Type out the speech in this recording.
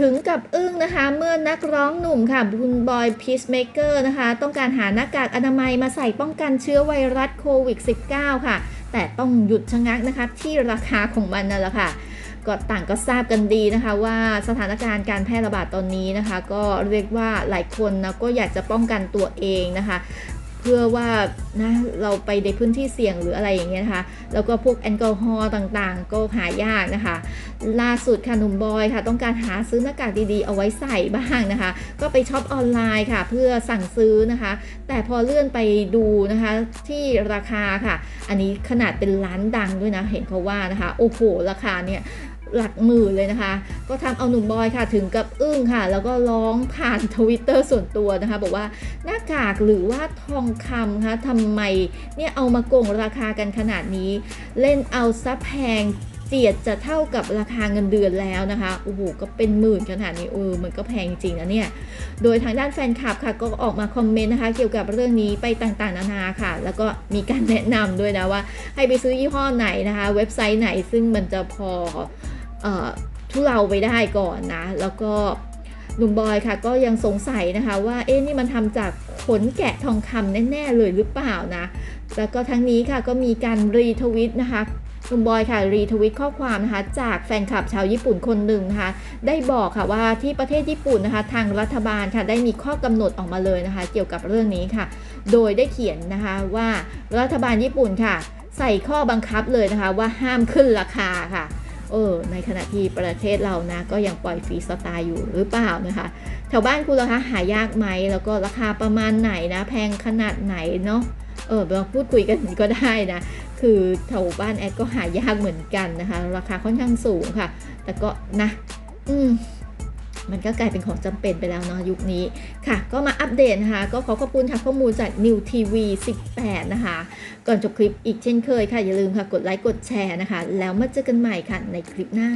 ถึงกับอึ้งนะคะ เมื่อนักร้องหนุ่มค่ะคุณบอยพีซเมเกอร์นะคะ ต้องการหาหน้ากากอนามัยมาใส่ป้องกันเชื้อไวรัสโควิด -19 ค่ะ แต่ต้องหยุดชะงักนะคะ ที่ราคาของมันนั่นแหละค่ะก็ต่างก็ทราบกันดีนะคะว่าสถานการณ์การแพร่ระบาดตอนนี้นะคะ ก็เรียกว่าหลายคนนะก็อยากจะป้องกันตัวเองนะคะ พื่อว่านะเราไปในพื้นที่เสี่ยงหรืออะไรอย่างเงี้ยนะคะ แล้วก็พวกแอลกอฮอล์ต่างๆ ก็หายากนะคะ ล่าสุดค่ะหนุ่มบอยค่ะ ต้องการหาซื้อหน้ากากดีๆ เอาไว้ใส่บ้างนะคะ ก็ไปช็อปออนไลน์ค่ะ เพื่อสั่งซื้อนะคะ แต่พอเลื่อนไปดูนะคะที่ราคาค่ะ อันนี้ขนาดเป็นร้านดังด้วยนะ เห็นเขาว่านะคะ โอ้โห ราคาเนี่ย หลักหมื่นเลยนะคะ ก็ทำเอาหนุ่มบอยค่ะถึงกับอึ้งค่ะ แล้วก็ร้องผ่านทวิตเตอร์ส่วนตัวนะคะ บอกว่าหน้ากากหรือว่าทองคำคะทำไมเนี่ยเอามาโกงราคากันขนาดนี้ เล่นเอาซับแพงเจียดจะเท่ากับราคาเงินเดือนแล้วนะคะ โอ้โห ก็เป็นหมื่นขนาดนี้เออ มันก็แพงจริงนะเนี่ย โดยทางด้านแฟนคลับค่ะ ก็ออกมาคอมเมนต์นะคะ เกี่ยวกับเรื่องนี้ไปต่างๆ นานาค่ะ แล้วก็มีการแนะนำด้วยนะว่า ให้ไปซื้อยี่ห้อไหนนะคะ เว็บไซต์ไหนซึ่งมันจะพอ ทุเลาไปได้ก่อนนะ แล้วก็หนุ่มบอยค่ะก็ยังสงสัยนะคะว่าเอ๊ะนี่มันทำจากขนแกะทองคำแน่ ๆ เลยหรือเปล่านะ แล้วก็ทั้งนี้ค่ะก็มีการรีทวิตนะคะหนุ่มบอยค่ะรีทวิตข้อความนะคะจากแฟนคลับชาวญี่ปุ่นคนหนึ่งนะคะได้บอกค่ะว่าที่ประเทศญี่ปุ่นนะคะ ทางรัฐบาลค่ะได้มีข้อกำหนดออกมาเลยนะคะ เกี่ยวกับเรื่องนี้ค่ะ โดยได้เขียนนะคะว่ารัฐบาลญี่ปุ่นค่ะ ใส่ข้อบังคับเลยนะคะว่าห้ามขึ้นราคาค่ะ เออในขณะที่ประเทศเรานะก็ยังปล่อยฟรีสไตล์อยู่หรือเปล่านะคะแถวบ้านคุณล่ะคะหายากไหมแล้วก็ราคาประมาณไหนนะ แพงขนาดไหนเนาะเออเราพูดคุยกันก็ได้นะคือแถวบ้านแอดก็หายากเหมือนกันนะคะ ราคาค่อนข้างสูงค่ะ แต่ก็นะ อืม มันก็กลายเป็นของจำเป็นไปแล้วเนาะยุคนี้ค่ะ ก็มาอัปเดตนะคะ ก็ขอขอบคุณค่ะข้อมูลจาก New TV 18 นะคะ ก่อนจบคลิปอีกเช่นเคยค่ะ อย่าลืมค่ะกดไลค์กดแชร์นะคะ แล้วมาเจอกันใหม่ค่ะในคลิปหน้า